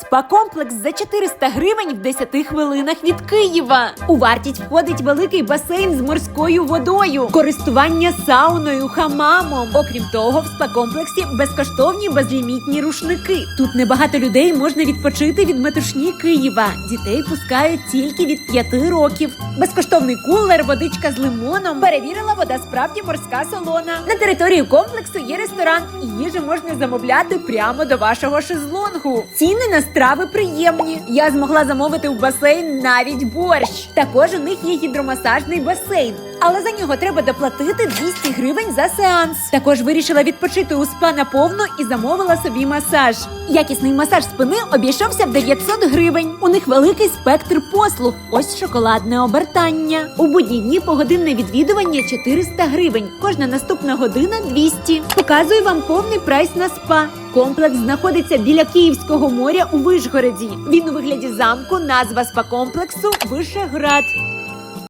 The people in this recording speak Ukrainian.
Спа-комплекс за 400 гривень в 10 хвилинах від Києва. У вартість входить великий басейн з морською водою, користування сауною, хамамом. Окрім того, в спа-комплексі безкоштовні безлімітні рушники. Тут небагато людей можна відпочити від метушні Києва. Дітей пускають тільки від 5 років. Безкоштовний кулер, водичка з лимоном. Перевірила вода справді морська солона. На території комплексу є ресторан, і їжу можна замовляти прямо до вашого шезлонгу. Ціни на страви приємні. Я змогла замовити у басейн навіть борщ. Також у них є гідромасажний басейн. Але за нього треба доплатити 200 гривень за сеанс. Також вирішила відпочити у спа наповну і замовила собі масаж. Якісний масаж спини обійшовся в 900 гривень. У них великий спектр послуг. Ось шоколадне обертання. У будні дні погодинне відвідування 400 гривень. Кожна наступна година 200. Показую вам повний прайс на спа. Комплекс знаходиться біля Київського моря у Вишгороді. Він у вигляді замку, назва спа комплексу Вишеград.